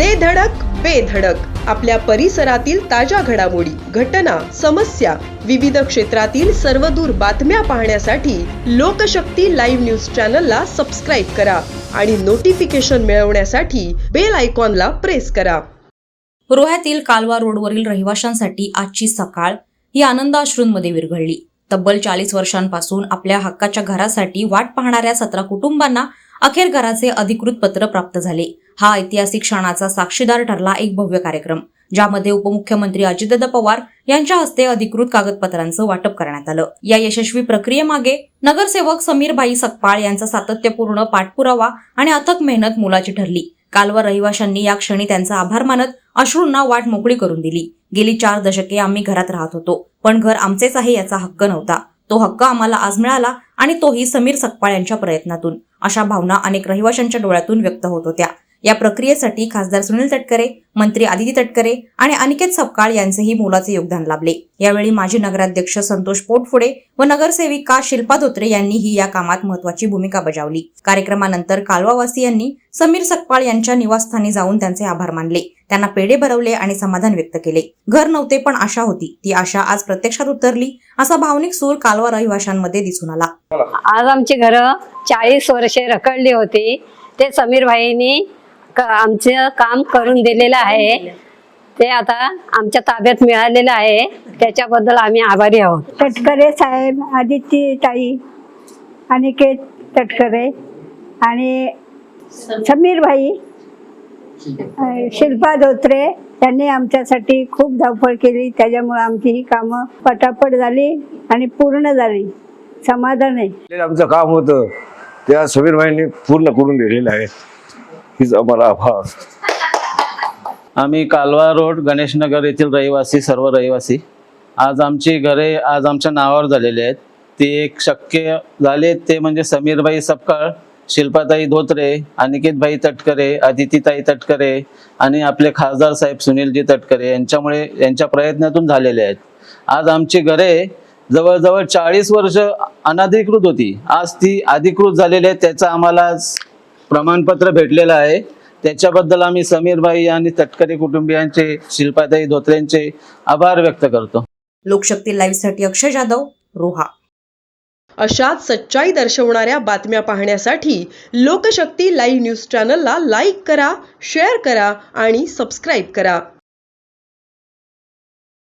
दे धडक बेधडक आपल्या परिसरातील ताज्या घडामोडी घटना समस्या विविध क्षेत्रातील सर्वदूर बातम्या पाहण्यासाठी लोकशक्ती लाईव्ह न्यूज चॅनलला सबस्क्राईब करा आणि नोटिफिकेशन मिळवण्यासाठी बेल आयकॉनला प्रेस करा. रोह्यातील कालवा रोडवरील रहिवाशांसाठी आजची सकाळ ही आनंदाश्रूंमध्ये विरघळली. तब्बल चाळीस वर्षांपासून आपल्या हक्काच्या घरासाठी वाट पाहणाऱ्या सतरा कुटुंबांना अखेर घराचे अधिकृत पत्र प्राप्त झाले. हा ऐतिहासिक क्षणाचा साक्षीदार ठरला एक भव्य कार्यक्रम ज्यामध्ये उपमुख्यमंत्री अजितदादा पवार यांच्या हस्ते अधिकृत कागदपत्रांचं वाटप करण्यात आलं. या यशस्वी प्रक्रियेमागे नगरसेवक समीरभाई सकपाळ यांचा सातत्यपूर्ण पाठपुरावा आणि अथक मेहनत मोलाची ठरली. कालवर रहिवाशांनी या क्षणी त्यांचा आभार मानत अश्रूंना वाट मोकळी करून दिली. गेली चार दशके आम्ही घरात राहत होतो पण घर आमचेच आहे याचा हक्क नव्हता. तो हक्क आम्हाला आज मिळाला आणि तोही समीर सकपाळ यांच्या प्रयत्नातून. अशा भावना अनेक रहिवाशांच्या डोळ्यातून व्यक्त होत होत्या. या प्रक्रियेसाठी खासदार सुनील तटकरे मंत्री आदिती तटकरे आणि अनिकेत सपकाळ यांचेही मोलाचे योगदान लाभले. यावेळी माजी नगराध्यक्ष संतोष पोटफुडे व नगरसेविका शिल्पा धोत्रे यांनीही या कामात महत्वाची भूमिका बजावली. कार्यक्रमानंतर कालवावासियांनी समीर सकपाळ यांच्या निवासस्थानी जाऊन त्यांचे आभार मानले. त्यांना पेढे भरवले आणि समाधान व्यक्त केले. घर नव्हते पण आशा होती. ती आशा आज प्रत्यक्षात उतरली असा भावनिक सूर कालवा रहिवाशांमध्ये दिसून आला. आज आमची घर चाळीस वर्षे रखडली होती. ते समीर भाईनी आमचं काम करून दिलेलं आहे. ते आता आमच्या ताब्यात मिळालेलं आहे. त्याच्याबद्दल आम्ही आभारी आहोत. तटकरे साहेब आदित्य ताई अनिकेत तटकरे आणि समीर भाई अं, शिल्पा धोत्रे त्यांनी आमच्यासाठी खूप धावपळ केली. त्याच्यामुळे आमची ही कामं पटापट झाली आणि पूर्ण झाली. समाधान आहे. आमचं काम होतं. त्या समीर भाईंनी पूर्ण करून दिलेलं आहे. हीच आम्हाला आभार आम्ही कालवा रोड गणेशनगर येथील रहिवासी सर्व रहिवासी. आज आमची घरे आज आमच्या नावावर झालेली आहेत. ते एक शक्य झाले ते म्हणजे समीरबाई सपकाळ शिल्पाताई धोत्रे अनिकेतभाई तटकरे अदितीताई तटकरे आणि आपले खासदार साहेब सुनीलजी तटकरे यांच्यामुळे यांच्या प्रयत्नातून झालेले आहेत. आज आमची घरे जवळजवळ चाळीस वर्ष अनधिकृत होती. आज ती अधिकृत झालेली आहे त्याचा आम्हाला आज प्रमाणपत्र भेटलेलं आहे. त्याच्याबद्दल आम्ही समीरबाई आणि तटकरे कुटुंबियांचे शिल्पाताई धोत्रेंचे आभार व्यक्त करतो. लोकशक्ती लाईव्हसाठी अक्षय जाधव रोहा. अशाच सच्चाई दर्शवणाऱ्या बातम्या पाहण्यासाठी लोकशक्ती लाईव्ह न्यूज चॅनलला लाईक करा शेअर करा आणि सबस्क्राईब करा.